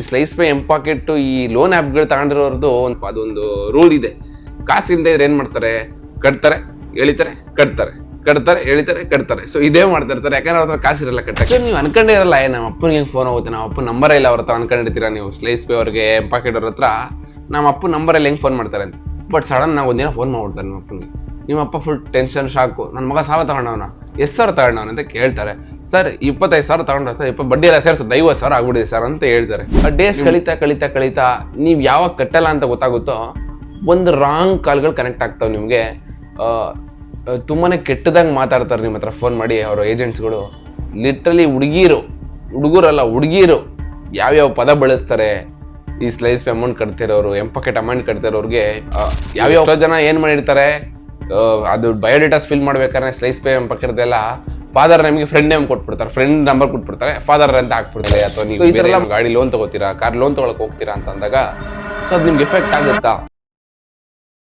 Slice pay ಎಂಪಾಕೆಟ್ ಈ loan ಆ್ಯಪ್ಗಳು ತಗೊಂಡಿರೋರ್ದು ಒಂದು ಅದೊಂದು ರೂಲ್ ಇದೆ. ಕಾಸು ಇಲ್ಲದೆ ಇದ್ರೆ ಏನ್ ಮಾಡ್ತಾರೆ? ಕಟ್ತಾರೆ, ಎಳಿತಾರೆ, ಕಟ್ತಾರೆ ಕಟ್ತಾರೆ, ಎಳಿತಾರೆ, ಕಟ್ತಾರೆ. ಸೊ ಇದೇ ಮಾಡ್ತಾ ಇರ್ತಾರೆ. ಯಾಕಂದ್ರೆ ಅವ್ರ ಹತ್ರ ಇರಲ್ಲ ಕಟ್ಟಕ್ಕೆ. ನೀವು ಅನ್ಕೊಂಡೇ ಇರಲ್ಲ, ಏ, ನಮ್ಮ ಅಪ್ಪನಿಗೆ ಫೋನ್ ಹೋಗುತ್ತೆ, ನಮ್ಮ ಅಪ್ಪನ ನಂಬರ್ ಇಲ್ಲ ಅವ್ರ ಹತ್ರ ಅನ್ಕೊಂಡಿರ್ತೀರಾ ನೀವು? ಸ್ಲೈಸ್ ಪೇ ಅವ್ರಿಗೆ ಎಂ ಪಾಕೆಟ್ ಅವ್ರ ಹತ್ರ, ನಮ್ಮ ಅಪ್ಪ ನಂಬರ್ ಅಲ್ಲಿ ಹೆಂಗೆ ಫೋನ್ ಮಾಡ್ತಾರೆ ಅಂತ. ಬಟ್ ಸಡನ್ ನಾವು ಒಂದಿನ ಫೋನ್ ಮಾಡ್ಬಿಡ್ತಾರೆ ನಮ್ಮ ಅಪ್ಪನಿಗೆ. ನಿಮ್ಮ ಅಪ್ಪ ಫುಲ್ ಟೆನ್ಷನ್ ಶಾಕು ನನ್ನ ಮಗ ಸಾಲ ತಗೊಂಡವನ. ಎಷ್ಟು ಸಾವಿರ ತಗೊಂಡವನ ಅಂತ ಕೇಳ್ತಾರೆ. ಸರ್ ಇಪ್ಪತ್ತೈದು ಸಾವಿರ ತಗೊಂಡ್ರೆ ಸರ್ ಇಪ್ಪ ಬಡ್ಡಿ ಎಲ್ಲ ಸೇರ್ಸೋದು ಐವತ್ತು ಸಾವಿರ ಆಗ್ಬಿಡಿದೆ ಸರ್ ಅಂತ ಹೇಳ್ತಾರೆ. ಡೇಸ್ ಕಳೀತಾ ಕಳೀತಾ ಕಳೀತಾ ನೀವು ಯಾವಾಗ ಕಟ್ಟಲ್ಲ ಅಂತ ಗೊತ್ತಾಗುತ್ತೋ ಒಂದು ರಾಂಗ್ ಕಾಲ್ಗಳು ಕನೆಕ್ಟ್ ಆಗ್ತಾವೆ ನಿಮಗೆ. ತುಂಬಾನೇ ಕೆಟ್ಟದಂಗೆ ಮಾತಾಡ್ತಾರೆ ನಿಮ್ಮ ಹತ್ರ ಫೋನ್ ಮಾಡಿ ಅವರ ಏಜೆಂಟ್ಸ್ಗಳು ಲಿಟ್ರಲಿ ಹುಡುಗಿರು ಹುಡುಗರಲ್ಲ ಹುಡುಗಿರು ಯಾವ್ಯಾವ ಪದ ಬಳಸ್ತಾರೆ ಈ ಸ್ಲೈಸ್ ಅಮೌಂಟ್ ಕಟ್ತಿರೋರು ಎಂ ಪಾಕೆಟ್ ಅಮೌಂಟ್ ಕಟ್ತಿರೋರಿಗೆ ಆ, ಯಾವ್ಯಾವ ಜನ ಏನು ಮಾಡಿರ್ತಾರೆ ಅದು ಬಯೋಡೇಟಾಸ್ ಫಿಲ್ ಮಾಡ್ಬೇಕಾದ್ರೆ ಸ್ಲೈಸ್ ಪೇ ಎಂ ಪಾಕೆಟ್ ಎಲ್ಲ ಫಾದರ್ ನಿಮಗೆ ಫ್ರೆಂಡ್ ನೇಮ್ ಕೊಟ್ಬಿಡ್ತಾರೆ. ಫ್ರೆಂಡ್ ನಂಬರ್ ಕೊಟ್ಬಿಡ್ತಾರೆ. ಫಾದರ್ ಅಂತ ಹಾಕ್ಬಿಡ್ತಾರೆ. ಅಥವಾ ನೀವು ಈ ಥರ ಎಲ್ಲ ಗಾಡಿ ಲೋನ್ ತಗೋತೀರಾ? ಕಾರ್ ಲೋನ್ ತಗೊಳಕ್ ಹೋಗ್ತೀರಾ ಅಂತ ಅಂದಾಗ ಸೊ ಅದು ನಿಮ್ಗೆ ಎಫೆಕ್ಟ್ ಆಗುತ್ತಾ?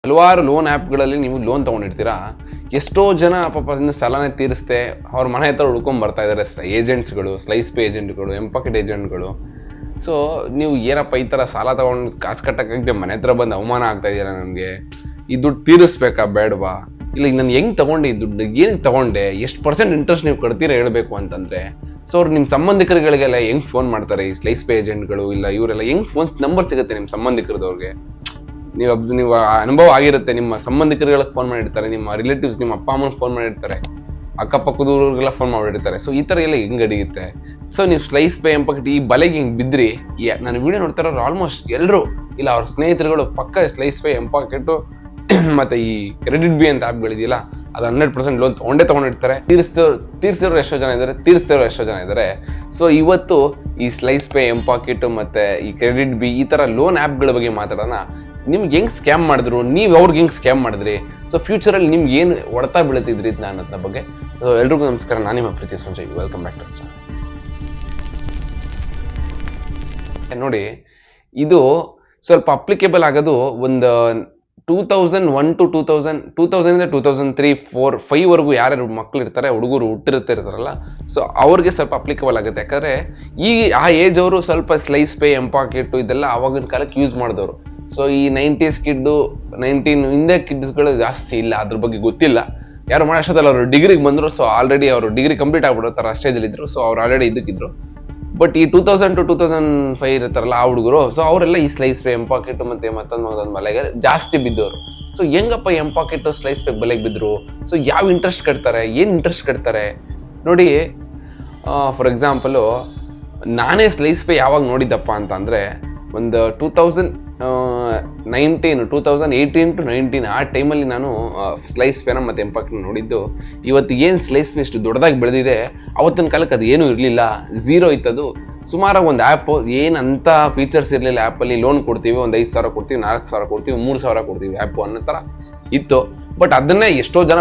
ಹಲವಾರು ಲೋನ್ ಆ್ಯಪ್ಗಳಲ್ಲಿ ನೀವು ಲೋನ್ ತೊಗೊಂಡಿರ್ತೀರಾ? ಎಷ್ಟೋ ಜನ ಪಾಪ ಇನ್ನು ಸಾಲನೇ ತೀರಿಸ್ದೆ ಅವ್ರ ಮನೆ ಹತ್ರ ಹುಡ್ಕೊಂಡು ಬರ್ತಾ ಇದ್ದಾರೆ ಏಜೆಂಟ್ಸ್ಗಳು ಸ್ಲೈಸ್ ಪೇ ಏಜೆಂಟ್ಗಳು ಎಂಪಾಕೆಟ್ ಏಜೆಂಟ್ಗಳು ಸೊ ನೀವು ಏನಪ್ಪ ಈ ಥರ ಸಾಲ ತೊಗೊಂಡು ಕಾಸು ಕಟ್ಟಕ್ಕಾಗದೆ ಮನೆ ಹತ್ರ ಬಂದು ಅವಮಾನ ಆಗ್ತಾ ಇದ್ದೀರಾ ನನಗೆ ಈ ದುಡ್ಡು ತೀರಿಸ್ಬೇಕಾ ಬೇಡವಾ? ಇಲ್ಲ ಈಗ ನಾನು ಹೆಂಗೆ ತಗೊಂಡೆ ದುಡ್ಡು ಏನಕ್ಕೆ ತಗೊಂಡೆ, ಎಷ್ಟು ಪರ್ಸೆಂಟ್ ಇಂಟ್ರೆಸ್ಟ್ ನೀವು ಕಟ್ತೀರಾ ಹೇಳಬೇಕು ಅಂತಂದರೆ ಸೊ ಅವ್ರು ನಿಮ್ಮ ಸಂಬಂಧಿಕರುಗಳಿಗೆಲ್ಲ ಹೆಂಗೆ ಫೋನ್ ಮಾಡ್ತಾರೆ, ಈ ಸ್ಲೈಸ್ ಪೇ ಏಜೆಂಟ್ಗಳು ಇಲ್ಲ ಇವರೆಲ್ಲ ಹೆಂಗೆ ಫೋನ್ ನಂಬರ್ ಸಿಗುತ್ತೆ ನಿಮ್ಮ ಸಂಬಂಧಿಕರದವ್ರಿಗೆ. ನೀವು ಅಬ್ಸ್, ನೀವು ಅನುಭವ ಆಗಿರುತ್ತೆ, ನಿಮ್ಮ ಸಂಬಂಧಿಕರುಗಳಿಗೆ ಫೋನ್ ಮಾಡಿರ್ತಾರೆ, ನಿಮ್ಮ ರಿಲೇಟಿವ್ಸ್ ನಿಮ್ಮ ಅಪ್ಪ ಅಮ್ಮನ ಫೋನ್ ಮಾಡಿರ್ತಾರೆ, ಅಕ್ಕಪಕ್ಕದವ್ರಿಗೆಲ್ಲ ಫೋನ್ ಮಾಡಿರ್ತಾರೆ ಸೊ ಈ ಥರ ಎಲ್ಲ ಹೆಂಗೆ ಅಡಿಯುತ್ತೆ ಸೊ ನೀವು ಸ್ಲೈಸ್ ಪೇ ಎಂಪಕಟ್ ಈ ಬಲೆಗೆ ಹಿಂಗೆ ಬಿದ್ರಿ, ಯಾ- ನಾನು ವಿಡಿಯೋ ನೋಡ್ತಾರೋ ಆಲ್ಮೋಸ್ಟ್ ಎಲ್ಲರೂ ಇಲ್ಲ ಅವ್ರ ಸ್ನೇಹಿತರುಗಳು ಪಕ್ಕ ಸ್ಲೈಸ್ ಪೇ ಎಂಪಾಕೆಟ್ ಮತ್ತೆ ಈ ಕ್ರೆಡಿಟ್ ಬಿ ಅಂತ ಆ್ಯಪ್ಗಳಿದೆಯಲ್ಲ ಅದು ಹಂಡ್ರೆಡ್ ಪರ್ಸೆಂಟ್ ಲೋನ್ ತೊಗೊಂಡೇ ತಗೊಂಡಿರ್ತಾರೆ. ತೀರಿಸ್ತೋ ತೀರಿಸಿರೋ ಎಷ್ಟೋ ಜನ ಇದ್ದಾರೆ, ತೀರಿಸ್ತಿರೋ ಎಷ್ಟೋ ಜನ ಇದ್ದಾರೆ. ಸೊ ಇವತ್ತು ಈ ಸ್ಲೈಸ್ ಪೇ ಎಂ ಪಾಕೆಟ್ ಮತ್ತೆ ಈ ಕ್ರೆಡಿಟ್ ಬಿ ಈ ತರ ಲೋನ್ ಆ್ಯಪ್ಗಳ ಬಗ್ಗೆ ಮಾತಾಡೋಣ. ನಿಮ್ಗೆ ಹೆಂಗ್ ಸ್ಕ್ಯಾಮ್ ಮಾಡಿದ್ರು? ನೀವು ಅವ್ರಿಗೆ ಹೆಂಗ್ ಸ್ಕ್ಯಾಮ್ ಮಾಡಿದ್ರಿ? ಸೊ ಫ್ಯೂಚರ್ ಅಲ್ಲಿ ನಿಮ್ಗೆ ಏನು ಹೊಡ್ತಾ ಬೀಳ್ತಿದ್ರಿ ಅನ್ನೋದ್ರ ಬಗ್ಗೆ. ಸೊ ಎಲ್ರಿಗೂ ನಮಸ್ಕಾರ. ನಾನು ನಿಮ್ಮ ಪ್ರೀತಿ ಸಂಜಯ್. ವೆಲ್ಕಮ್ ಬ್ಯಾಕ್ ಟು ನೋಡಿ, ಇದು ಸ್ವಲ್ಪ ಅಪ್ಲಿಕೇಬಲ್ ಆಗೋದು ಒಂದು two thousand one to two thousand two ತೌಸಂಡಿಂದ two thousand three four five ವರೆಗೂ ಯಾರ್ಯಾರು ಮಕ್ಳು ಇರ್ತಾರೆ ಹುಡುಗರು ಹುಟ್ಟಿರ್ತಿರ್ತಾರಲ್ಲ ಸೊ ಅವ್ರಿಗೆ ಸ್ವಲ್ಪ ಅಪ್ಲಿಕಬಲ್ ಆಗುತ್ತೆ. ಯಾಕಂದರೆ ಈ, ಆ ಏಜ್ ಅವರು ಸ್ವಲ್ಪ ಸ್ಲೈಸ್ ಪೇ ಎಂಪಾಕೆಟ್ ಇದೆಲ್ಲ ಅವಾಗಿನ ಕಾಲಕ್ಕೆ ಯೂಸ್ ಮಾಡಿದವರು. ಸೊ ಈ ನೈಂಟೀಸ್ ಕಿಡ್ಡು ನೈನ್ಟೀನ್ ಹಿಂದೆ ಕಿಡ್ಸ್ಗಳು ಜಾಸ್ತಿ ಇಲ್ಲ, ಅದ್ರ ಬಗ್ಗೆ ಗೊತ್ತಿಲ್ಲ. ಯಾರು ಮಹಾರಾಷ್ಟ್ರದಲ್ಲಿ ಅವರು ಡಿಗ್ರಿಗೆ ಬಂದರು ಸೊ ಆಲ್ರೆಡಿ ಅವರು ಡಿಗ್ರಿ ಕಂಪ್ಲೀಟ್ ಆಗ್ಬಿಡೋ ಥರ ಸ್ಟೇಜಲ್ಲಿ ಇದ್ದರು ಸೊ ಅವ್ರು ಆಲ್ರೆಡಿ ಇದಕ್ಕಿದ್ರು ಬಟ್ ಈ two thousand to two thousand five ಇರ್ತಾರಲ್ಲ ಆ ಹುಡುಗರು ಸೊ ಅವರೆಲ್ಲ ಈ ಸ್ಲೈಸ್ ಪೇ ಎಂಪಾಕೆಟ್ ಮತ್ತೆ ಮತ್ತೊಂದು ಮತ್ತೊಂದು ಮಲೆಗೆ ಜಾಸ್ತಿ ಬಿದ್ದವರು. ಸೊ ಹೆಂಗಪ್ಪ ಎಂಪಾಕೆಟ್ ಸ್ಲೈಸ್ ಪೇ ಬಲೆಗೆ ಬಿದ್ರು? ಸೊ ಯಾವ ಇಂಟ್ರೆಸ್ಟ್ ಕಟ್ತಾರೆ? ಏನು ಇಂಟ್ರೆಸ್ಟ್ ಕಟ್ತಾರೆ? ನೋಡಿ ಫಾರ್ ಎಕ್ಸಾಂಪಲು ನಾನೇ ಸ್ಲೈಸ್ ಪೇ ಯಾವಾಗ ನೋಡಿದ್ದಪ್ಪ ಅಂತ ಅಂದ್ರೆ ಒಂದು two thousand nineteen, two thousand eighteen to nineteen ಆ ಟೈಮಲ್ಲಿ ನಾನು ಸ್ಲೈಸ್ ಪೇನ ಮತ್ತು ಎಂಪಾಕ್ಟ್ ನೋಡಿದ್ದು. ಇವತ್ತು ಏನು ಸ್ಲೈಸ್ ಎಷ್ಟು ದೊಡ್ಡದಾಗಿ ಬೆಳೆದಿದೆ, ಅವತ್ತಿನ ಕಾಲಕ್ಕೆ ಅದು ಏನೂ ಇರಲಿಲ್ಲ. ಝೀರೋ ಇತ್ತದು. ಸುಮಾರಾಗಿ ಒಂದು ಆ್ಯಪ್ ಏನಂತ ಫೀಚರ್ಸ್ ಇರಲಿಲ್ಲ ಆ್ಯಪಲ್ಲಿ ಲೋನ್ ಕೊಡ್ತೀವಿ, ಒಂದು ಐದು ಸಾವಿರ ಕೊಡ್ತೀವಿ, ನಾಲ್ಕು ಸಾವಿರ ಕೊಡ್ತೀವಿ, ಮೂರು ಸಾವಿರ ಕೊಡ್ತೀವಿ ಆ್ಯಪ್ ಅನ್ನೋ ಥರ ಇತ್ತು. ಬಟ್ ಅದನ್ನೇ ಎಷ್ಟೋ ಜನ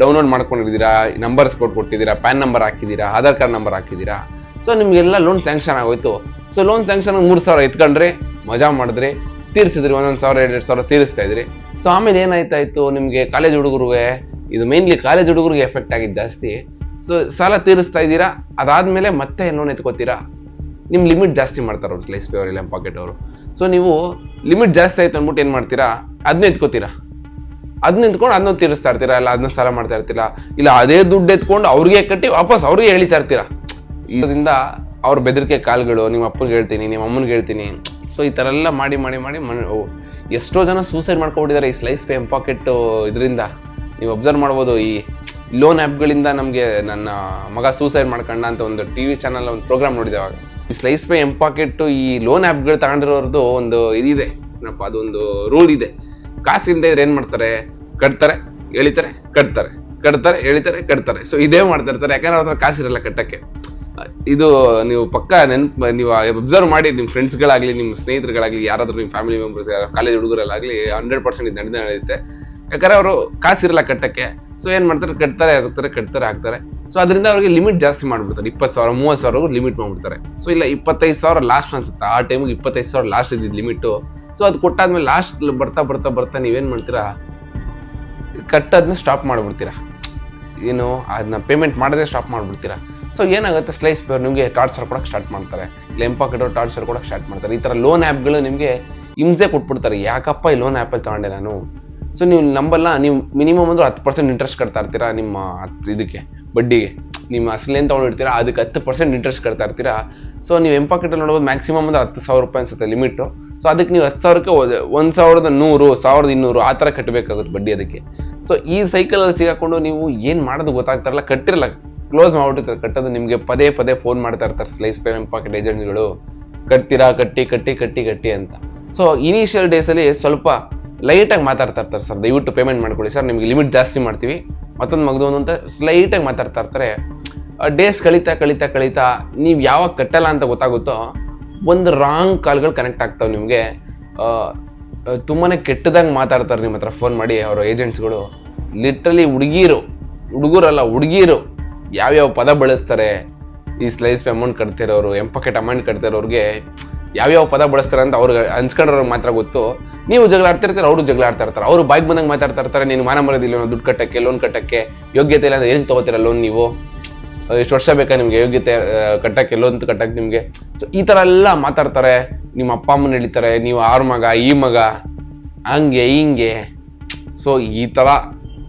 ಡೌನ್ಲೋಡ್ ಮಾಡ್ಕೊಂಡಿದ್ದೀರಾ ನಂಬರ್ಸ್ ಕೊಟ್ಟು ಕೊಟ್ಟಿದ್ದೀರಾ ಪ್ಯಾನ್ ನಂಬರ್ ಹಾಕಿದ್ದೀರಾ ಆಧಾರ್ ಕಾರ್ಡ್ ನಂಬರ್ ಹಾಕಿದ್ದೀರಾ. ಸೊ ನಿಮಗೆಲ್ಲ ಲೋನ್ ಸ್ಯಾಂಕ್ಷನ್ ಆಗೋಯ್ತು. ಸೊ ಲೋನ್ ಸ್ಯಾಂಕ್ಷನ್ ಮೂರು ಸಾವಿರ ಎತ್ಕೊಂಡ್ರಿ, ಮಜಾ ಮಾಡಿದ್ರಿ, ತೀರಿಸಿದ್ರಿ, ಒಂದೊಂದು ಸಾವಿರ, ಎರಡು ಸಾವಿರ ತೀರಿಸ್ತಾ ಇದ್ರಿ. ಸೊ ಆಮೇಲೆ ಏನಾಯ್ತಾಯ್ತು ನಿಮಗೆ ಕಾಲೇಜ್ ಹುಡುಗರಿಗೆ? ಇದು ಮೇನ್ಲಿ ಕಾಲೇಜ್ ಹುಡುಗರಿಗೆ ಎಫೆಕ್ಟ್ ಆಗಿದ್ದು ಜಾಸ್ತಿ. ಸೊ ಸಾಲ ತೀರಿಸ್ತಾ ಇದ್ದೀರಾ? ಅದಾದಮೇಲೆ ಮತ್ತೆ ಲೋನ್ ಎತ್ಕೋತೀರಾ? ನಿಮ್ಮ ಲಿಮಿಟ್ ಜಾಸ್ತಿ ಮಾಡ್ತಾರೆ ಅವ್ರು ಸ್ಲೈಸ್ ಪೇ ಅವರೆಲ್ಲ ಪಾಕೆಟ್ ಅವರು. ಸೊ ನೀವು ಲಿಮಿಟ್ ಜಾಸ್ತಿ ಆಯಿತು ಅಂದ್ಬಿಟ್ಟು ಏನು ಮಾಡ್ತೀರಾ? ಅದನ್ನ ಎತ್ಕೋತೀರಾ? ಅದನ್ನ ಎತ್ಕೊಂಡು ಅದನ್ನ ತೀರಿಸ್ತಾ ಇರ್ತೀರಾ? ಇಲ್ಲ ಅದನ್ನ ಸಾಲ ಮಾಡ್ತಾ ಇರ್ತೀರಾ? ಇಲ್ಲ, ಅದೇ ದುಡ್ಡು ಎತ್ಕೊಂಡು ಅವ್ರಿಗೆ ಕಟ್ಟಿ ವಾಪಸ್ ಅವ್ರಿಗೆ ಎಳಿತಾ ಇರ್ತೀರಾ? ಇದರಿಂದ ಅವ್ರ ಬೆದರಿಕೆ ಕಾಲ್ಗಳು, ನಿಮ್ಮ ಅಪ್ಪನಿಗೆ ಹೇಳ್ತೀನಿ, ನಿಮ್ಮ ಅಮ್ಮನಿಗೆ ಹೇಳ್ತೀನಿ. ಸೊ ಈ ಥರ ಎಲ್ಲ ಮಾಡಿ ಮಾಡಿ ಮಾಡಿ ಮನ್- ಎಷ್ಟೋ ಜನ ಸೂಸೈಡ್ ಮಾಡ್ಕೊಂಡಿದ್ದಾರೆ ಈ ಸ್ಲೈಸ್ ಪೇ ಪಾಕೆಟ್ ಇದರಿಂದ. ನೀವು ಅಬ್ಸರ್ವ್ ಮಾಡ್ಬೋದು, ಈ ಲೋನ್ ಆ್ಯಪ್ಗಳಿಂದ ನಮಗೆ ನನ್ನ ಮಗ ಸೂಸೈಡ್ ಮಾಡ್ಕೊಂಡ ಅಂತ ಒಂದು ಟಿ ವಿ ಚಾನಲ್ ಒಂದು ಪ್ರೋಗ್ರಾಮ್ ನೋಡಿದೆ ಅವಾಗ. ಈ ಸ್ಲೈಸ್ ಪೇ ಎಂಪಾಕೆಟ್ ಈ ಲೋನ್ ಆ್ಯಪ್ಗಳು ತಗೊಂಡಿರೋರ್ದು ಒಂದು ಇದಿದೆ. ಏನಪ್ಪ, ಅದೊಂದು ರೂಲ್ ಇದೆ. ಕಾಸು ಇಲ್ಲದೆ ಇದ್ರೆ ಏನು ಮಾಡ್ತಾರೆ? ಕಟ್ತಾರೆ, ಎಳಿತಾರೆ, ಕಟ್ತಾರೆ. ಕಟ್ತಾರೆ, ಎಳಿತಾರೆ, ಕಟ್ತಾರೆ. ಸೊ ಇದೇ ಮಾಡ್ತಾ ಇರ್ತಾರೆ. ಯಾಕಂದ್ರೆ ಅವ್ರ ಕಾಸಿರಲ್ಲ ಕಟ್ಟಕ್ಕೆ. ಇದು ನೀವು ಪಕ್ಕ ನೆನ್ಪ್ ನೀವು ಅಬ್ಸರ್ವ್ ಮಾಡಿ ನಿಮ್ಮ ಫ್ರೆಂಡ್ಸ್ಗಳಾಗಲಿ ನಿಮ್ಮ ಸ್ನೇಹಿತರುಗಳಾಗ್ಲಿ, ಯಾರಾದರೂ ನಿಮ್ಮ ಫ್ಯಾಮಿಲಿ ಮೆಂಬರ್ಸ್ ಕಾಲೇಜ್ ಹುಡುಗರಲ್ಲಾಗ್ಲಿ ಹಂಡ್ರೆಡ್ ಪರ್ಸೆಂಟ್ ಇದು ನಡೆದೇ ನಡೆಯುತ್ತೆ. ಯಾಕಂದ್ರೆ ಅವರು ಕಾಸಿರಲ್ಲ ಕಟ್ಟಕ್ಕೆ. ಸೊ ಏನು ಮಾಡ್ತಾರೆ? ಕಟ್ತಾರೆ ಹಾಕ್ತಾರೆ ಕಟ್ತಾರೆ, ಹಾಕ್ತಾರೆ. ಸೊ ಅದರಿಂದ ಅವ್ರಿಗೆ ಲಿಮಿಟ್ ಜಾಸ್ತಿ ಮಾಡ್ಬಿಡ್ತಾರೆ. ಇಪ್ಪತ್ತು ಸಾವಿರ, ಮೂವತ್ತು ಸಾವಿರವರೆಗೂ ಲಿಮಿಟ್ ಮಾಡ್ಬಿಡ್ತಾರೆ. ಸೊ ಇಲ್ಲ, ಇಪ್ಪತ್ತೈದು ಸಾವಿರ ಲಾಸ್ಟ್ ಅನ್ಸುತ್ತೆ. ಆ ಟೈಮಿಗೆ ಇಪ್ಪತ್ತೈದು ಸಾವಿರ ಲಾಸ್ಟ್ ಇದ್ದಿದ್ದು ಲಿಮಿಟು ಸೊ ಅದು ಕೊಟ್ಟಾದ್ಮೇಲೆ ಲಾಸ್ಟ್ ಬರ್ತಾ ಬರ್ತಾ ಬರ್ತಾ ನೀವೇನು ಮಾಡ್ತೀರಾ? ಕಟ್ಟೋದನ್ನ ಸ್ಟಾಪ್ ಮಾಡ್ಬಿಡ್ತೀರಾ. ಏನು ಅದನ್ನ ಪೇಮೆಂಟ್ ಮಾಡದೆ ಸ್ಟಾಪ್ ಮಾಡ್ಬಿಡ್ತೀರಾ. ಸೊ ಏನಾಗುತ್ತೆ? ಸ್ಲೈಸ್ ನಿಮಗೆ ಟಾರ್ಚರ್ ಕೊಡೋಕ್ಕೆ ಸ್ಟಾರ್ಟ್ ಮಾಡ್ತಾರೆ. ಇಲ್ಲ ಕಿಡೋ ಟಾರ್ಚರ್ ಕೊಡೋಕ್ಕೆ ಸ್ಟಾರ್ಟ್ ಮಾಡ್ತಾರೆ. ಈ ಥರ ಲೋನ್ ಆ್ಯಪ್ಗಳು ನಿಮಗೆ ಹಿಂಸೆ ಕೊಟ್ಬಿಡ್ತಾರೆ. ಯಾಕಪ್ಪ ಈ ಲೋನ್ ಆ್ಯಪಲ್ಲಿ ತಗೊಂಡೆ ನಾನು? ಸೊ ನೀವು ನಂಬಲ್ಲ, ನೀವು ಮಿನಿಮಮ್ ಅಂದ್ರೆ ಹತ್ತು ಪರ್ಸೆಂಟ್ ಇಂಟ್ರೆಸ್ಟ್ ಕಟ್ತಾ ಇರ್ತೀರಾ ನಿಮ್ಮ ಇದಕ್ಕೆ, ಬಡ್ಡಿಗೆ. ನಿಮ್ಮ ಅಸಲೇನು ತೊಗೊಂಡಿರ್ತೀರಾ, ಅದಕ್ಕೆ ಹತ್ತು ಪರ್ಸೆಂಟ್ ಇಂಟ್ರೆಸ್ಟ್ ಕಟ್ತಾ ಇರ್ತೀರಾ. ಸೊ ನೀವು ಎಂಪಾಕೆಟಲ್ಲಿ ನೋಡ್ಬೋದು ಮ್ಯಾಕ್ಸಿಮಮ್ ಅಂದ್ರೆ ಹತ್ತು ಸಾವಿರ ರೂಪಾಯಿ ಅನ್ಸುತ್ತೆ ಲಿಮಿಟು ಸೊ ಅದಕ್ಕೆ ನೀವು ಹತ್ತು ಸಾವಿರಕ್ಕೆ ಒಂದು ಸಾವಿರದ ನೂರು, ಸಾವಿರದ ಇನ್ನೂರು ಆ ಥರ ಕಟ್ಟಬೇಕಾಗುತ್ತೆ ಬಡ್ಡಿ ಅದಕ್ಕೆ. ಸೊ ಈ ಸೈಕಲಲ್ಲಿ ಸಿಗಾಕೊಂಡು ನೀವು ಏನು ಮಾಡೋದು ಗೊತ್ತಾಗ್ತಾರಲ್ಲ ಕಟ್ಟಿರಲ್ಲ. ಕ್ಲೋಸ್ ಮಾಡ್ಬಿಟ್ಟಿರ್ತಾರೆ, ಕಟ್ಟೋದು ನಿಮಗೆ ಪದೇ ಪದೇ ಫೋನ್ ಮಾಡ್ತಾ ಇರ್ತಾರೆ ಸ್ಲೈಸ್ ಪೇಮೆಂಟ್ ಪಾಕೆಟ್ ಏಜೆಂಟ್ಗಳು ಕಟ್ತೀರಾ, ಕಟ್ಟಿ ಕಟ್ಟಿ ಕಟ್ಟಿ ಕಟ್ಟಿ ಅಂತ. ಸೊ ಇನಿಷಿಯಲ್ ಡೇಸಲ್ಲಿ ಸ್ವಲ್ಪ ಲೈಟಾಗಿ ಮಾತಾಡ್ತಾ ಇರ್ತಾರೆ ಸರ್ ದಯವಿಟ್ಟು ಪೇಮೆಂಟ್ ಮಾಡ್ಕೊಳ್ಳಿ. ಸರ್ ನಿಮಗೆ ಲಿಮಿಟ್ ಜಾಸ್ತಿ ಮಾಡ್ತೀವಿ. ಮತ್ತೊಂದು ಮಗದೊಂದು ಅಂತ ಸ್ಲೈಟಾಗಿ ಮಾತಾಡ್ತಾ ಇರ್ತಾರೆ. ಡೇಸ್ ಕಳೀತಾ ಕಳೀತಾ ಕಳೀತಾ ನೀವು ಯಾವಾಗ ಕಟ್ಟಲ್ಲ ಅಂತ ಗೊತ್ತಾಗುತ್ತೋ, ಒಂದು ರಾಂಗ್ ಕಾಲ್ಗಳು ಕನೆಕ್ಟ್ ಆಗ್ತಾವೆ ನಿಮಗೆ. ತುಂಬಾ ಕೆಟ್ಟದಂಗೆ ಮಾತಾಡ್ತಾರೆ ನಿಮ್ಮ ಹತ್ರ ಫೋನ್ ಮಾಡಿ ಅವರ ಏಜೆಂಟ್ಸ್ಗಳು ಲಿಟ್ರಲಿ ಹುಡುಗಿರು, ಹುಡುಗರಲ್ಲ, ಹುಡುಗಿರು. ಯಾವ್ಯಾವ ಪದ ಬಳಸ್ತಾರೆ? ಈ ಸ್ಲೈಸ್ ಅಮೌಂಟ್ ಕಟ್ತಿರೋರು ಎಂಪಕೆಟ್ ಅಮೌಂಟ್ ಕಟ್ತಿರೋರಿಗೆ ಯಾವ್ಯಾವ ಪದ ಬಳಸ್ತಾರೆ ಅಂತ ಅವ್ರಿಗೆ ಅನ್ಸ್ಕೊಂಡ್ರವ್ರಿಗೆ ಮಾತ್ರ ಗೊತ್ತು. ನೀವು ಜಗಳ ಆಡ್ತಿರ್ತಾರೆ ಅವರು ಜಗಳ ಆಡ್ತಾ ಇರ್ತಾರೆ. ಅವರು ಬಾಯ್ಗೆ ಬಂದಂಗೆ ಮಾತಾಡ್ತಾ ಇರ್ತಾರೆ, ನೀನು ಮಾನ ಮರದಿಲ್ಲ ದುಡ್ಡು ಕಟ್ಟಕ್ಕೆ ಲೋನ್ ಕಟ್ಟಕ್ಕೆ, ಯೋಗ್ಯತೆ ಇಲ್ಲ ಅಂದ್ರೆ ಏನಕ್ಕೆ ತಗೋತೀರ ಲೋನ್ ನೀವು? ಎಷ್ಟು ವರ್ಷ ಬೇಕಾ ನಿಮ್ಗೆ ಯೋಗ್ಯತೆ ಕಟ್ಟಕ್ಕೆ ಲೋನ್ ಕಟ್ಟಕ್ಕೆ ನಿಮ್ಗೆ? ಸೊ ಈ ತರ ಎಲ್ಲ ಮಾತಾಡ್ತಾರೆ. ನಿಮ್ಮ ಅಪ್ಪ ಅಮ್ಮನ ಹೇಳ್ತಾರೆ, ನೀವು ಆರು ಮಗ, ಈ ಮಗ, ಹಂಗೆ, ಹಿಂಗೆ. ಸೊ ಈ ತರ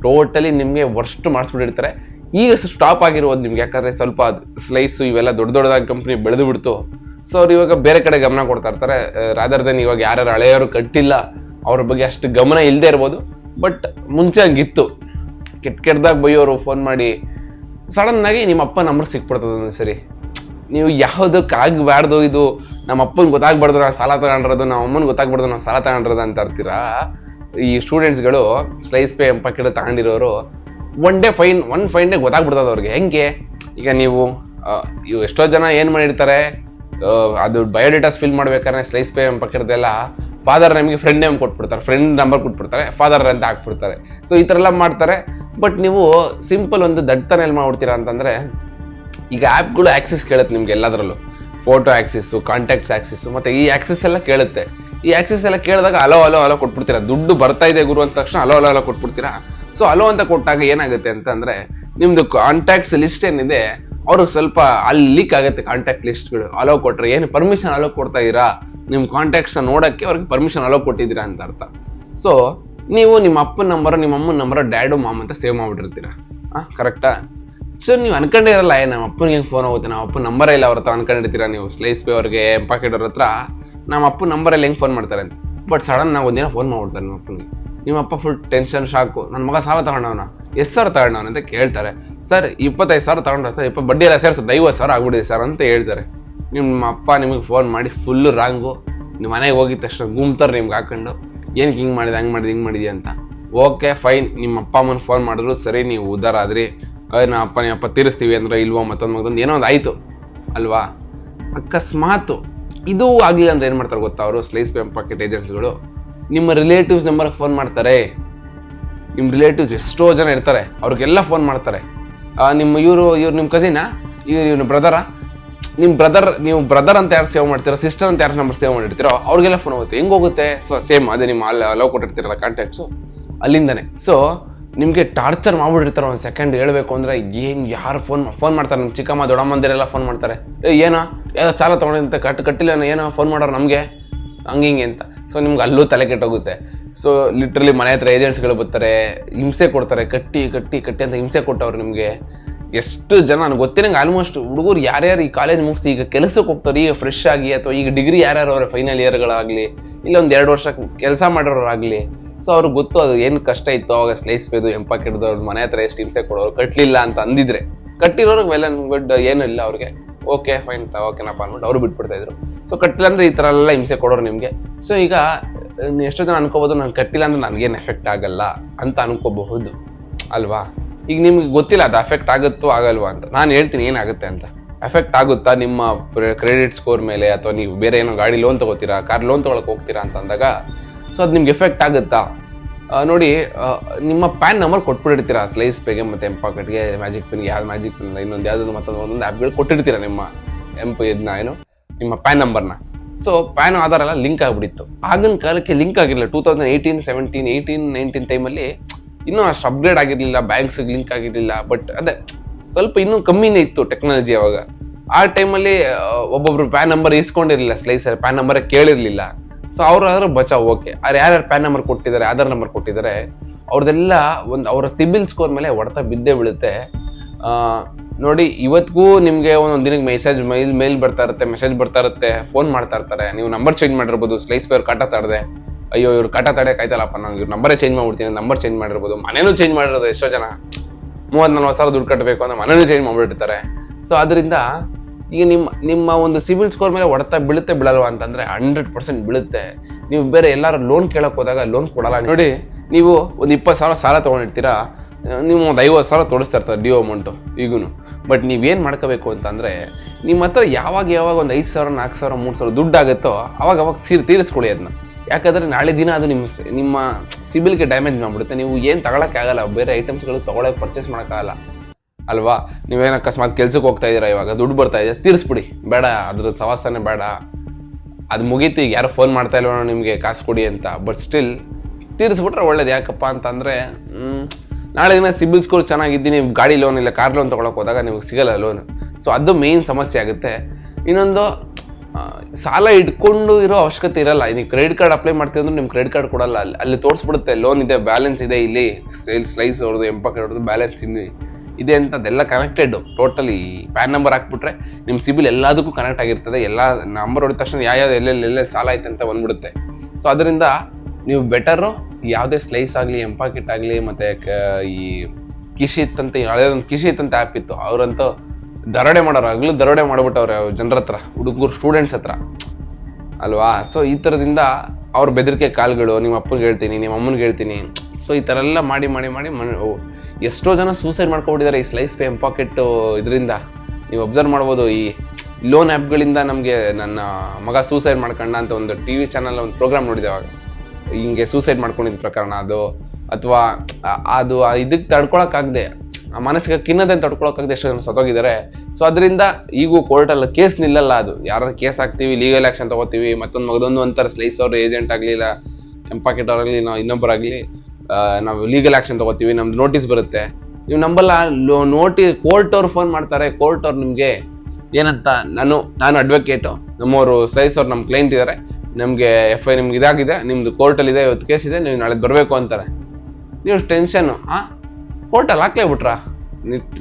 ಟೋಟಲಿ ನಿಮ್ಗೆ ವರ್ಸ್ಟ್ ಮಾಡಿಸ್ಬಿಟ್ಟಿರ್ತಾರೆ. ಈಗ ಸ್ಟಾಪ್ ಆಗಿರ್ಬೋದು ನಿಮ್ಗೆ, ಯಾಕಂದ್ರೆ ಸ್ವಲ್ಪ ಸ್ಲೈಸು ಇವೆಲ್ಲ ದೊಡ್ಡ ದೊಡ್ಡದಾಗಿ ಕಂಪ್ನಿ ಬೆಳೆದು ಬಿಡ್ತು. ಸೊ ಅವ್ರು ಇವಾಗ ಬೇರೆ ಕಡೆ ಗಮನ ಕೊಡ್ತಾ ಇರ್ತಾರೆ. ರಾದರ್ ದೆನ್ ಇವಾಗ ಯಾರ್ಯಾರು ಹಳೆಯವರು ಕಟ್ಟಿಲ್ಲ, ಅವ್ರ ಬಗ್ಗೆ ಅಷ್ಟು ಗಮನ ಇಲ್ಲದೆ ಇರ್ಬೋದು. ಬಟ್ ಮುಂಚೆ ಹಂಗಿತ್ತು. ಕೆಟ್ಟ ಕೆಟ್ಟದಾಗ ಬೈಯೋರು ಫೋನ್ ಮಾಡಿ ಸಡನ್ ಆಗಿ ನಿಮ್ಮ ಅಪ್ಪ ನಂಬರ್ ಸಿಕ್ಬಿಡ್ತದೆ ಸರಿ ನೀವು ಯಾವುದಕ್ಕೆ ಆಗಬಾರ್ದು ಇದು? ನಮ್ಮ ಅಪ್ಪನ ಗೊತ್ತಾಗ್ಬಾರ್ದು ನಾವು ಸಾಲ ತಗೊಂಡಿರೋದು, ನಮ್ಮ ಅಮ್ಮನ ಗೊತ್ತಾಗ್ಬಾರ್ದು ನಾವು ಸಾಲ ತಗೊಂಡಿರೋದು ಅಂತ ಇರ್ತೀರಾ ಈ ಸ್ಟೂಡೆಂಟ್ಸ್ಗಳು ಸ್ಲೈಸ್ ಪೇ ಪಕ್ಕ ತಗೊಂಡಿರೋರು one day fine one fine day ಗೊತ್ತಾಗ್ಬಿಡ್ತದೆ ಅವ್ರಿಗೆ. ಹೆಂಗೆ? ಈಗ ನೀವು ಇವು ಎಷ್ಟೋ ಜನ ಏನು ಮಾಡಿರ್ತಾರೆ ಅದು ಬಯೋಡೇಟಾಸ್ ಫಿಲ್ ಮಾಡ್ಬೇಕಾದ್ರೆ ಸ್ಲೈಸ್ ಪೇ ಎಂಪಕ್ಕಿಡ್ದೆಲ್ಲ ಫಾದರ್ ನಿಮಗೆ ಫ್ರೆಂಡ್ ನೇಮ್ ಕೊಟ್ಬಿಡ್ತಾರೆ ಫ್ರೆಂಡ್ ನಂಬರ್ ಕೊಟ್ಬಿಡ್ತಾರೆ ಫಾದರ್ ಅಂತ ಹಾಕ್ಬಿಡ್ತಾರೆ. ಸೊ ಈ ಥರ ಎಲ್ಲ ಮಾಡ್ತಾರೆ. ಬಟ್ ನೀವು ಸಿಂಪಲ್ ಒಂದು ದಡ್ತನ ಎಲ್ಲಿ ಮಾಡ್ಬಿಡ್ತೀರಾ ಅಂತಂದ್ರೆ, ಈಗ ಆ್ಯಪ್ಗಳು ಆಕ್ಸೆಸ್ ಕೇಳುತ್ತೆ ನಿಮ್ಗೆ ಎಲ್ಲದರಲ್ಲೂ. ಫೋಟೋ ಆಕ್ಸಿಸ್ ಕಾಂಟ್ಯಾಕ್ಟ್ಸ್ ಆಕ್ಸಿಸ್ ಮತ್ತೆ ಈ ಆಕ್ಸೆಸ್ ಎಲ್ಲ ಕೇಳುತ್ತೆ. ಈ ಆಕ್ಸೆಸ್ ಎಲ್ಲ ಕೇಳಿದಾಗ ಅಲೋ ಅಲೋ ಅಲೋ ಕೊಟ್ಬಿಡ್ತೀರಾ? ದುಡ್ಡು ಬರ್ತಾ ಇದೆ ಗುರು ಅಂದ ತಕ್ಷಣ ಅಲೋ ಅಲೋ ಅಲೋ ಕೊಟ್ಬಿಡ್ತೀರಾ? ಸೊ ಅಲೋ ಅಂತ ಕೊಟ್ಟಾಗ ಏನಾಗುತ್ತೆ ಅಂತಂದ್ರೆ ನಿಮ್ದು ಕಾಂಟ್ಯಾಕ್ಟ್ಸ್ ಲಿಸ್ಟ್ ಏನಿದೆ, ಅವ್ರಿಗೆ ಸ್ವಲ್ಪ ಅಲ್ಲಿ ಲೀಕ್ ಆಗುತ್ತೆ ಕಾಂಟ್ಯಾಕ್ಟ್ ಲಿಸ್ಟ್ಗಳು ಅಲೋ ಕೊಟ್ರೆ ಏನು? ಪರ್ಮಿಷನ್ ಅಲೋ ಕೊಡ್ತಾ ಇದೀರಾ ನಿಮ್ಮ ಕಾಂಟ್ಯಾಕ್ಟ್ಸ್ ನೋಡಕ್ಕೆ ಅವ್ರಿಗೆ ಪರ್ಮಿಷನ್ ಅಲೋ ಕೊಟ್ಟಿದ್ದೀರಾ ಅಂತ ಅರ್ಥ. ಸೊ ನೀವು ನಿಮ್ಮ ಅಪ್ಪನ ನಂಬರ್, ನಿಮ್ಮ ಅಮ್ಮನ ನಂಬರ್ ಡ್ಯಾಡು ಮಾಮ್ ಅಂತ ಸೇವ್ ಮಾಡಿಬಿಟ್ಟಿರ್ತೀರ? ಹಾಂ ಕರೆಕ್ಟಾ ಸೊ ನೀವು ಅನ್ಕೊಂಡಿರಲ್ಲ ಏ, ನಮ್ಮ ಅಪ್ಪನಿಗೆ ಫೋನ್ ಹೋಗುತ್ತೆ? ನಮ್ಮ ಅಪ್ಪನ ನಂಬರೇ ಇಲ್ಲ ಅವ್ರ ಹತ್ರ ಅನ್ಕೊಂಡಿರ್ತೀರಾ ನೀವು? ಸ್ಲೈಸ್ ಪೇ ಅವ್ರಿಗೆ ಪಾಕೆಟ್ ಅವ್ರ ಹತ್ರ. ನಮ್ಮ ಅಪ್ಪನ ನಂಬರಲ್ಲಿ ಹೆಂಗೆ ಫೋನ್ ಮಾಡ್ತಾರೆ ಅಂತ. ಬಟ್ ಸಡನ್ ನಾವು ಒಂದಿನ ಫೋನ್ ಮಾಡ್ಬಿಡ್ತಾರೆ ನಮ್ಮ ಅಪ್ಪನಿಗೆ. ನಿಮ್ಮ ಅಪ್ಪ ಫುಲ್ ಟೆನ್ಷನ್ ಶಾಕು ನನ್ನ ಮಗ ಸಾಲ ತಗೊಂಡವನ. ಎಷ್ಟು ಸಾವಿರ ತಗೊಂಡವನ ಅಂತ ಕೇಳ್ತಾರೆ. ಸರ್, ಇಪ್ಪತ್ತೈದು ಸಾವಿರ ತಗೊಂಡ್ರೆ ಸರ್, ಇಪ್ಪ ಬಡ್ಡಿ ಎಲ್ಲ ಸೇರ್ಸುತ್ತೆ ಐವತ್ತು ಸಾವಿರ ಆಗ್ಬಿಡಿದೆ ಸರ್ ಅಂತ ಹೇಳ್ತಾರೆ. ನಿಮ್ಮ ಅಪ್ಪ ನಿಮಗೆ ಫೋನ್ ಮಾಡಿ ಫುಲ್ಲು ರಾಂಗು ನಿಮ್ಮ ಮನೆಗೆ ಹೋಗಿದ ತಕ್ಷಣ ಗುಮ್ತಾರೆ ನಿಮ್ಗೆ ಹಾಕೊಂಡು ಏನಕ್ಕೆ ಹಿಂಗೆ ಮಾಡಿದೆ, ಹಂಗೆ ಮಾಡಿದೆ, ಹಿಂಗೆ ಮಾಡಿದೆ ಅಂತ. ಓಕೆ ಫೈನ್ ನಿಮ್ಮ ಅಪ್ಪ ಅಮ್ಮನ ಫೋನ್ ಮಾಡಿದ್ರು, ಸರಿ, ನೀವು ಉದ್ದಾರ ಆದ್ರಿ. ನಮ್ಮ ಅಪ್ಪ ನಿಮ್ಮ ಅಪ್ಪ ತೀರಿಸ್ತೀವಿ ಅಂದ್ರೆ ಇಲ್ವೋ, ಮತ್ತೊಂದು ಮತ್ತೊಂದು ಏನೋ ಒಂದು ಆಯಿತು. ಅಲ್ವಾ? ಅಕಸ್ಮಾತು. ಇದು ಆಗಲಿಲ್ಲ ಅಂದ್ರೆ ಏನು ಮಾಡ್ತಾರೆ ಗೊತ್ತಾ ಅವರು? ಸ್ಲೈಸ್ ಪೇ ಪಾಕೆಟ್ ಏಜೆಂಟ್ಸ್ಗಳು ನಿಮ್ಮ ರಿಲೇಟಿವ್ಸ್ ನಂಬರ್ಗೆ ಫೋನ್ ಮಾಡ್ತಾರೆ. ನಿಮ್ಮ ರಿಲೇಟಿವ್ಸ್ ಎಷ್ಟೋ ಜನ ಇರ್ತಾರೆ, ಅವ್ರಿಗೆಲ್ಲ ಫೋನ್ ಮಾಡ್ತಾರೆ. ನಿಮ್ಮ ಇವರು, ಇವ್ರು ನಿಮ್ಮ ಕಸಿನಾ ಇವ್ರು ಇವ್ನ ಬ್ರದರಾ ನಿಮ್ಮ ಬ್ರದರ್ ನೀವು ಬ್ರದರ್ ಅಂತ ಯಾರು ಸೇವ್ ಮಾಡ್ತೀರೋ ಸಿಸ್ಟರ್ ಅಂತ ಯಾರು ನಂಬರ್ ಸೇವ್ ಮಾಡಿರ್ತೀರೋ, ಅವ್ರಿಗೆಲ್ಲ ಫೋನ್ ಹೋಗುತ್ತೆ. ಹೆಂಗೆ ಹೋಗುತ್ತೆ? ಸೊ ಸೇಮ್ ಅದೇ ನಿಮ್ಮ ಅಲ್ಲಿ ಅಲೋ ಕೊಟ್ಟಿರ್ತೀರಲ್ಲ ಕಾಂಟ್ಯಾಕ್ಟ್ಸು ಅಲ್ಲಿಂದನೇ. ಸೊ ನಿಮಗೆ ಟಾರ್ಚರ್ ಮಾಡ್ಬಿಟ್ಟಿರ್ತಾರೆ ಒಂದು ಸೆಕೆಂಡ್ ಹೇಳಬೇಕು ಅಂದರೆ, ಏನು ಯಾರು ಫೋನ್ ಫೋನ್ ಮಾಡ್ತಾರೆ? ನಮ್ಮ ಚಿಕ್ಕಮ್ಮ, ದೊಡ್ಡಮ್ಮಂದಿರೆಲ್ಲ ಫೋನ್ ಮಾಡ್ತಾರೆ. ಏ, ಏನೋ? ಯಾವ್ದೋ ಸಾಲ ತೊಗೊಂಡಿದ್ದಂತೆ ಕಟ್, ಕಟ್ಟಿಲ್ಲ ಏನೋ ಫೋನ್ ಮಾಡೋರು ನಮಗೆ? ಹಂಗೆ, ಹಿಂಗೆ ಅಂತ. ಸೊ ನಿಮ್ಗೆ ಅಲ್ಲೂ ತಲೆ ಕೆಟ್ಟೋಗುತ್ತೆ. ಸೊ ಲಿಟ್ರಲಿ ಮನೆ ಹತ್ರ ಏಜೆಂಟ್ಸ್ಗಳು ಬರ್ತಾರೆ, ಹಿಂಸೆ ಕೊಡ್ತಾರೆ, ಕಟ್ಟಿ ಕಟ್ಟಿ ಕಟ್ಟಿ ಅಂತ ಹಿಂಸೆ ಕೊಟ್ಟವ್ರು ನಿಮಗೆ. ಎಷ್ಟು ಜನ ನನಗೆ ಗೊತ್ತಿರಂಗೆ ಆಲ್ಮೋಸ್ಟ್ ಹುಡುಗರು ಯಾರ್ಯಾರು ಈ ಕಾಲೇಜ್ ಮುಗಿಸಿ ಈಗ ಕೆಲಸಕ್ಕೆ ಹೋಗ್ತಾರೆ, ಈಗ ಫ್ರೆಶ್ ಆಗಿ ಅಥವಾ ಈಗ ಡಿಗ್ರಿ ಯಾರ್ಯಾರು ಅವ್ರ ಫೈನಲ್ ಇಯರ್ಗಳಾಗಲಿ ಇಲ್ಲ ಒಂದು ಎರಡು ವರ್ಷ ಕೆಲಸ ಮಾಡೋರಾಗಲಿ. ಸೊ ಅವ್ರಿಗೆ ಗೊತ್ತು ಅದು ಏನು ಕಷ್ಟ ಇತ್ತು, ಅವಾಗ ಸ್ಲೈಸ್ ಬೇದು ಕೆಡ್ದು, ಅವ್ರ ಮನೆ ಹತ್ರ ಎಷ್ಟು ಹಿಂಸೆ ಕೊಡೋರು ಕಟ್ಟಲಿಲ್ಲ ಅಂತ ಅಂದಿದ್ರೆ. ಕಟ್ಟಿರೋರು ವೆಲ್ ಅನ್ ಗುಡ್ ಏನೂ ಇಲ್ಲ ಅವ್ರಿಗೆ. ಓಕೆ ಫೈನ್ ಓಕೆನಪ್ಪ ಅಂದ್ಬಿಟ್ಟು ಅವರು ಬಿಟ್ಬಿಡ್ತಾ ಇದ್ರು. ಸೊ ಕಟ್ಟಿಲ್ಲ ಅಂದ್ರೆ ಈ ಥರ ಎಲ್ಲ ಹಿಂಸೆ ಕೊಡೋರು ನಿಮಗೆ. ಸೊ ಈಗ ಎಷ್ಟೋ ಜನ ಅನ್ಕೋಬೋದು, ನಾನು ಕಟ್ಟಿಲ್ಲ ಅಂದ್ರೆ ನನಗೇನು ಎಫೆಕ್ಟ್ ಆಗಲ್ಲ ಅಂತ ಅನ್ಕೋಬಹುದು. ಅಲ್ವಾ? ಈಗ ನಿಮ್ಗೆ ಗೊತ್ತಿಲ್ಲ ಅದು ಎಫೆಕ್ಟ್ ಆಗುತ್ತೋ ಆಗಲ್ವಾ ಅಂತ. ನಾನು ಹೇಳ್ತೀನಿ ಏನಾಗುತ್ತೆ ಅಂತ. ಎಫೆಕ್ಟ್ ಆಗುತ್ತಾ ನಿಮ್ಮ ಕ್ರೆಡಿಟ್ ಸ್ಕೋರ್ ಮೇಲೆ ಅಥವಾ ನೀವು ಬೇರೆ ಏನೋ ಗಾಡಿ ಲೋನ್ ತಗೋತೀರಾ ಕಾರ್ ಲೋನ್ ತಗೊಳಕ್ ಹೋಗ್ತೀರಾ ಅಂತ ಅಂದಾಗ ಸೊ ಅದು ನಿಮ್ಗೆ ಎಫೆಕ್ಟ್ ಆಗುತ್ತಾ? ನೋಡಿ ನಿಮ್ಮ ಪ್ಯಾನ್ ನಂಬರ್ ಕೊಟ್ಬಿಟ್ಟಿರ್ತೀರಾ ಸ್ಲೈಸ್ ಪೇಗೆ ಮತ್ತೆ ಎಂಪಾಕೆಟ್ಗೆ ಮ್ಯಾಜಿಕ್ ಪಿನ್ಗೆ ಯಾವ್ದು ಮ್ಯಾಜಿಕ್ ಪಿನ್ ಇನ್ನೊಂದು ಯಾವ್ದು ಮತ್ತೊಂದು ಒಂದೊಂದು ಆ್ಯಪ್ಗಳು ಕೊಟ್ಟಿರ್ತೀರಾ ನಿಮ್ಮ ಎಂಪ್ ಇದನ್ನ ಏನು? ನಿಮ್ಮ ಪ್ಯಾನ್ ನಂಬರ್ನ ಸೊ ಪ್ಯಾನ್ ಆಧಾರ್ ಎಲ್ಲ ಲಿಂಕ್ ಆಗ್ಬಿಟ್ಟಿತ್ತು. ಆಗಿನ ಕಾಲಕ್ಕೆ ಲಿಂಕ್ ಆಗಿರಲಿಲ್ಲ. Two thousand eighteen seventeen eighteen nineteen ಟೈಮಲ್ಲಿ ಇನ್ನೂ ಅಷ್ಟು ಅಪ್ಗ್ರೇಡ್ ಆಗಿರಲಿಲ್ಲ ಬ್ಯಾಂಕ್ಸಿಗೆ ಲಿಂಕ್ ಆಗಿರಲಿಲ್ಲ. ಬಟ್ ಅದೇ, ಸ್ವಲ್ಪ ಇನ್ನೂ ಕಮ್ಮಿನೇ ಇತ್ತು ಟೆಕ್ನಾಲಜಿ ಅವಾಗ ಆ ಟೈಮಲ್ಲಿ ಒಬ್ಬೊಬ್ರು ಪ್ಯಾನ್ ನಂಬರ್ ಇಸ್ಕೊಂಡಿರಲಿಲ್ಲ ಸ್ಲೈಸರ್ ಪ್ಯಾನ್ ನಂಬರ್ ಕೇಳಿರಲಿಲ್ಲ. ಸೊ ಅವ್ರಾದ್ರೂ ಬಚಾವ್ ಓಕೆ ಅವ್ರು ಯಾರ್ಯಾರು ಪ್ಯಾನ್ ನಂಬರ್ ಕೊಟ್ಟಿದ್ದಾರೆ ಆಧಾರ್ ನಂಬರ್ ಕೊಟ್ಟಿದ್ದಾರೆ ಅವ್ರದ್ದೆಲ್ಲ ಒಂದು, ಅವರ ಸಿಬಿಲ್ ಸ್ಕೋರ್ ಮೇಲೆ ಹೊಡೆತ ಬಿದ್ದೇ ಬೀಳುತ್ತೆ. ನೋಡಿ ಇವತ್ತಿಗೂ ನಿಮಗೆ ಒಂದೊಂದು ದಿನಕ್ಕೆ ಮೆಸೇಜ್ ಮೈಲ್ ಮೇಲ್ ಬರ್ತಾ ಇರುತ್ತೆ ಮೆಸೇಜ್ ಬರ್ತಾ ಇರುತ್ತೆ ಫೋನ್ ಮಾಡ್ತಾ ಇರ್ತಾರೆ. ನೀವು ನಂಬರ್ ಚೇಂಜ್ ಮಾಡಿರ್ಬೋದು ಸ್ಲೈಸ್ ಪೇರ್ ಕಾಟ ತಾಡದೆ ಅಯ್ಯೋ, ಇವ್ರು ಕಾಟ ತಡೆ ಆಯ್ತಲ್ಲಪ್ಪ ನಾನು ಇವ್ರ ನಂಬರೇ ಚೇಂಜ್ ಮಾಡ್ಬಿಡ್ತೀನಿ ನಂಬರ್ ಚೇಂಜ್ ಮಾಡಿರ್ಬೋದು. ಮನೇನೂ ಚೇಂಜ್ ಮಾಡಿರೋದು ಎಷ್ಟೋ ಜನ ಮೂವತ್ತು ನಲ್ವತ್ತು ಸಾವಿರ ದುಡ್ಡು ಕಟ್ಟಬೇಕು ಅಂತ ಮನೇನೂ ಚೇಂಜ್ ಮಾಡ್ಬಿಡ್ತಾರೆ ಸೊ ಅದರಿಂದ ಈಗ ನಿಮ್ಮ ನಿಮ್ಮ ಒಂದು ಸಿಬಿಲ್ ಸ್ಕೋರ್ ಮೇಲೆ ಹೊಡೆತ ಬೀಳುತ್ತೆ ಬೀಳಲ್ವಾ ಅಂತಂದ್ರೆ ಹಂಡ್ರೆಡ್ ಪರ್ಸೆಂಟ್ ಬೀಳುತ್ತೆ. ನೀವು ಬೇರೆ ಎಲ್ಲರೂ ಲೋನ್ ಕೇಳಕ್ ಹೋದಾಗ ಲೋನ್ ಕೊಡಲ್ಲ. ನೋಡಿ, ನೀವು ಒಂದು ಇಪ್ಪತ್ತು ಸಾವಿರ ಸಾಲ ತೊಗೊಂಡಿರ್ತೀರಾ ನೀವು ಒಂದು ಐವತ್ತು ಸಾವಿರ ತೋರಿಸ್ತಾ ಇರ್ತಾರೆ ಡ್ಯೂ ಅಮೌಂಟು ಈಗೂ ಬಟ್ ನೀವೇನು ಮಾಡ್ಕೋಬೇಕು ಅಂತಂದರೆ, ನಿಮ್ಮ ಹತ್ರ ಯಾವಾಗ ಯಾವಾಗ ಒಂದು ಐದು ಸಾವಿರ, ನಾಲ್ಕು ಸಾವಿರ, ಮೂರು ಸಾವಿರ ದುಡ್ಡು ಆಗುತ್ತೋ ಅವಾಗ ಅವಾಗ ಸೀರ್ ತೀರಿಸ್ಕೊಳ್ಳಿ ಅದನ್ನ ಯಾಕಂದರೆ ನಾಳೆ ದಿನ ಅದು ನಿಮ್ಮ ನಿಮ್ಮ ಸಿಬಿಲ್ಗೆ ಡ್ಯಾಮೇಜ್ ಮಾಡಿಬಿಡುತ್ತೆ. ನೀವು ಏನು ತಗೊಳಕ್ಕಾಗಲ್ಲ ಬೇರೆ ಐಟಮ್ಸ್ಗಳು ತೊಗೊಳಕ್ಕೆ ಪರ್ಚೇಸ್ ಮಾಡೋಕ್ಕಾಗಲ್ಲ ಅಲ್ವಾ? ನೀವೇನು ಅಕಸ್ಮಾತ್ ಕೆಲ್ಸಕ್ಕೆ ಹೋಗ್ತಾ ಇದ್ದೀರಾ ಇವಾಗ, ದುಡ್ಡು ಬರ್ತಾ ಇದೆ, ತೀರಿಸ್ಬಿಡಿ. ಬೇಡ ಅದ್ರ ಸವಾಸನೆ ಬೇಡ. ಅದು ಮುಗೀತು, ಈಗ ಯಾರು ಫೋನ್ ಮಾಡ್ತಾ ಇಲ್ವೋ ನಿಮಗೆ, ಕಾಸು ಕೊಡಿ ಅಂತ. ಬಟ್ ಸ್ಟಿಲ್ ತೀರಿಸ್ಬಿಟ್ರೆ ಒಳ್ಳೇದು. ಯಾಕಪ್ಪ ಅಂತಂದರೆ ನಾಳೆ ದಿನ ಸಿಬಿಲ್ ಸ್ಕೋರ್ ಚೆನ್ನಾಗಿದ್ದು ನೀವು ಗಾಡಿ ಲೋನ್ ಇಲ್ಲ ಕಾರ್ ಲೋನ್ ತೊಗೊಳಕ್ಕೆ ಹೋದಾಗ ನಿಮಗೆ ಸಿಗಲ್ಲ ಲೋನ್ ಸೊ ಅದು ಮೇಯ್ನ್ ಸಮಸ್ಯೆ ಆಗುತ್ತೆ. ಇನ್ನೊಂದು ಸಾಲ ಇಟ್ಕೊಂಡು ಇರೋ ಅವಶ್ಯಕತೆ ಇರಲ್ಲ. ನೀವು ಕ್ರೆಡಿಟ್ ಕಾರ್ಡ್ ಅಪ್ಲೈ ಮಾಡ್ತೀವಿ ಅಂದ್ರೆ ನಿಮ್ಗೆ ಕ್ರೆಡಿಟ್ ಕಾರ್ಡ್ ಕೊಡಲ್ಲ. ಅಲ್ಲಿ ಅಲ್ಲಿ ತೋರಿಸ್ಬಿಡುತ್ತೆ ಲೋನ್ ಇದೆ ಬ್ಯಾಲೆನ್ಸ್ ಇದೆ ಇಲ್ಲಿ. ಸೇಲ್ಸ್ ಸ್ಲೈಸ್ ಅವ್ರದ್ದು ಎಂಪಕ್ ಅವ್ರದ್ದು ಬ್ಯಾಲೆನ್ಸ್ ಇಲ್ಲಿ ಇದೆ ಅಂತ ಅದೆಲ್ಲ ಕನೆಕ್ಟೆಡ್ ಟೋಟಲಿ ಪ್ಯಾನ್ ನಂಬರ್ ಹಾಕ್ಬಿಟ್ರೆ ನಿಮ್ಮ ಸಿಬಿಲ್ ಎಲ್ಲದಕ್ಕೂ ಕನೆಕ್ಟ್ ಆಗಿರ್ತದೆ. ಎಲ್ಲ ನಂಬರ್ ಹೊಡೆದ ತಕ್ಷಣ ಯಾವ ಎಲ್ಲೆಲ್ಲಿ ಎಲ್ಲೆಲ್ಲಿ ಸಾಲ ಐತೆ ಅಂತ ಬಂದ್ಬಿಡುತ್ತೆ. ಸೊ ಅದರಿಂದ ನೀವು ಬೆಟರು ಯಾವುದೇ ಸ್ಲೈಸ್ ಆಗಲಿ ಎಂಪಾಕಿಟ್ ಆಗಲಿ, ಮತ್ತೆ ಈ ಕಿಶಿತ್ ಅಂತ ಹಳೇದೊಂದು ಕಿಶಿತ್ ಅಂತ ಆ್ಯಪ್ ಇತ್ತು. ಅವರಂತೂ ದರೋಡೆ ಮಾಡೋರು, ಹಗಲು ದರೋಡೆ ಮಾಡ್ಬಿಟ್ಟವ್ರೆ ಜನರ ಹತ್ರ, ಹುಡುಗರು ಸ್ಟೂಡೆಂಟ್ಸ್ ಹತ್ರ. ಅಲ್ವಾ? ಸೊ ಈ ಥರದಿಂದ ಅವ್ರ ಬೆದರಿಕೆ ಕಾಲ್ಗಳು, ನಿಮ್ಮ ಅಪ್ಪನಿಗೆ ಹೇಳ್ತೀನಿ, ನಿಮ್ಮ ಅಮ್ಮನಿಗೆ ಹೇಳ್ತೀನಿ. ಸೊ ಈ ಥರ ಎಲ್ಲ ಮಾಡಿ ಮಾಡಿ ಮಾಡಿ ಮನ್ ಎಷ್ಟೋ ಜನ ಸೂಸೈಡ್ ಮಾಡ್ಕೊಂಡಿದ್ದಾರೆ ಈ ಸ್ಲೈಸ್ ಪೇ ಎಂಪಾಕೆಟ್ ಇದರಿಂದ. ನೀವು ಅಬ್ಸರ್ವ್ ಮಾಡ್ಬೋದು, ಈ ಲೋನ್ ಆ್ಯಪ್ಗಳಿಂದ ನಮಗೆ ನನ್ನ ಮಗ ಸೂಸೈಡ್ ಮಾಡ್ಕೊಂಡ ಅಂತ ಒಂದು ಟಿ ವಿ ಚಾನಲ್ ಒಂದು ಪ್ರೋಗ್ರಾಮ್ ನೋಡಿದೆ ಅವಾಗ. ಹಿಂಗೆ ಸೂಸೈಡ್ ಮಾಡ್ಕೊಂಡಿದ್ದ ಪ್ರಕರಣ ಅದು, ಅಥವಾ ಅದು ಇದಕ್ಕೆ ತಡ್ಕೊಳಕ್ಕಾಗದೆ, ಆ ಮನಸ್ಸಿಗೆ ಕಿನ್ನದೇನು ತಡ್ಕೊಳಕ್ಕಾಗದೆ ಎಷ್ಟೋ ಜನ ಸತ್ತೋಗಿದ್ದಾರೆ. ಸೊ ಅದರಿಂದ ಈಗೂ ಕೋರ್ಟಲ್ಲಿ ಕೇಸ್ ನಿಲ್ಲಲ್ಲ ಅದು. ಯಾರು ಕೇಸ್ ಹಾಕ್ತೀವಿ ಲೀಗಲ್ ಆಕ್ಷನ್ ತಗೋತೀವಿ, ಮತ್ತೊಂದು ಮಗದೊಂದು ಒಂಥರ ಸ್ಲೈಸ್ ಅವ್ರ ಏಜೆಂಟ್ ಆಗಲಿಲ್ಲ ಎಂಪಾಕೆಟ್ ಅವರಾಗಲಿ ನಾವು ಇನ್ನೊಬ್ಬರಾಗಲಿ ನಾವು ಲೀಗಲ್ ಆಕ್ಷನ್ ತಗೋತೀವಿ, ನಮ್ದು ನೋಟಿಸ್ ಬರುತ್ತೆ. ನೀವು ನಂಬಲ್ಲ ನೋಟಿ ಕೋರ್ಟ್ ಅವ್ರು ಫೋನ್ ಮಾಡ್ತಾರೆ ಕೋರ್ಟ್ ಅವ್ರು ನಿಮಗೆ, ಏನಂತ, ನಾನು ನಾನು ಅಡ್ವೊಕೇಟು ನಮ್ಮವರು ಸ್ಲೈಸ್ ಅವ್ರು ನಮ್ಮ ಕ್ಲೈಂಟ್ ಇದ್ದಾರೆ ನಮಗೆ ಎಫ್ ಐ ನಿಮ್ಗೆ ಇದಾಗಿದೆ, ನಿಮ್ದು ಕೋರ್ಟಲ್ಲಿ ಇದೆ, ಇವತ್ತು ಕೇಸ್ ಇದೆ, ನೀವು ನಾಳೆ ಬರಬೇಕು ಅಂತಾರೆ. ನೀವು ಟೆನ್ಷನ್ನು ಆ ಕೋರ್ಟಲ್ಲಿ ಹಾಕ್ಲೇ ಬಿಟ್ರಾ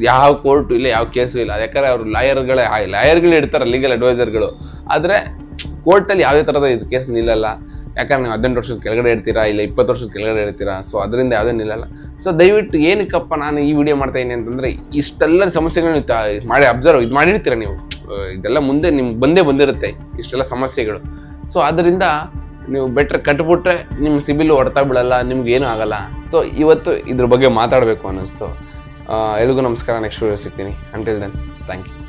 ಯಾವ ಕೋರ್ಟು ಇಲ್ಲ, ಯಾವ ಕೇಸು ಇಲ್ಲ. ಯಾಕಂದರೆ ಅವರು ಲಾಯರ್ಗಳೇ ಲಾಯರ್ಗಳು ಇಡ್ತಾರೆ ಲೀಗಲ್ ಅಡ್ವೈಸರ್ಗಳು ಆದರೆ ಕೋರ್ಟಲ್ಲಿ ಯಾವುದೇ ಥರದ ಇದು ಕೇಸ್ ನಿಲ್ಲಲ್ಲ. ಯಾಕಂದ್ರೆ ನೀವು ಹದಿನೆಂಟು ವರ್ಷದ ಕೆಳಗಡೆ ಇರ್ತೀರಾ, ಇಲ್ಲ ಇಪ್ಪತ್ತು ವರ್ಷದ ಕೆಳಗಡೆ ಇರ್ತೀರಾ ಸೊ ಅದರಿಂದ ಯಾವುದೇ ನಿಲ್ಲಲ್ಲ. ಸೊ ದಯವಿಟ್ಟು ಏನಕ್ಕಪ್ಪ ನಾನು ಈ ವಿಡಿಯೋ ಮಾಡ್ತಾ ಇದ್ದೀನಿ ಅಂತಂದ್ರೆ, ಇಷ್ಟೆಲ್ಲ ಸಮಸ್ಯೆಗಳನ್ನ ಮಾಡಿ ಅಬ್ಸರ್ವ್ ಇದು ಮಾಡಿರ್ತೀರ ನೀವು? ಇದೆಲ್ಲ ಮುಂದೆ ನಿಮ್ಗೆ ಬಂದೇ ಬಂದಿರುತ್ತೆ, ಇಷ್ಟೆಲ್ಲ ಸಮಸ್ಯೆಗಳು. ಸೊ ಅದರಿಂದ ನೀವು ಬೆಟ್ರ್ ಕಟ್ಬಿಟ್ರೆ ನಿಮ್ಮ ಸಿಬಿಲ್ ಹೊಡ್ತಾ ಬಿಡಲ್ಲ ನಿಮ್ಗೆ ಏನೂ ಆಗಲ್ಲ. ಸೊ ಇವತ್ತು ಇದ್ರ ಬಗ್ಗೆ ಮಾತಾಡಬೇಕು ಅನ್ನಿಸ್ತು. ಎಲ್ಗೂ ನಮಸ್ಕಾರ ನೆಕ್ಸ್ಟ್ ವಿಡಿಯೋ ಸಿಗ್ತೀನಿ. Until then thank you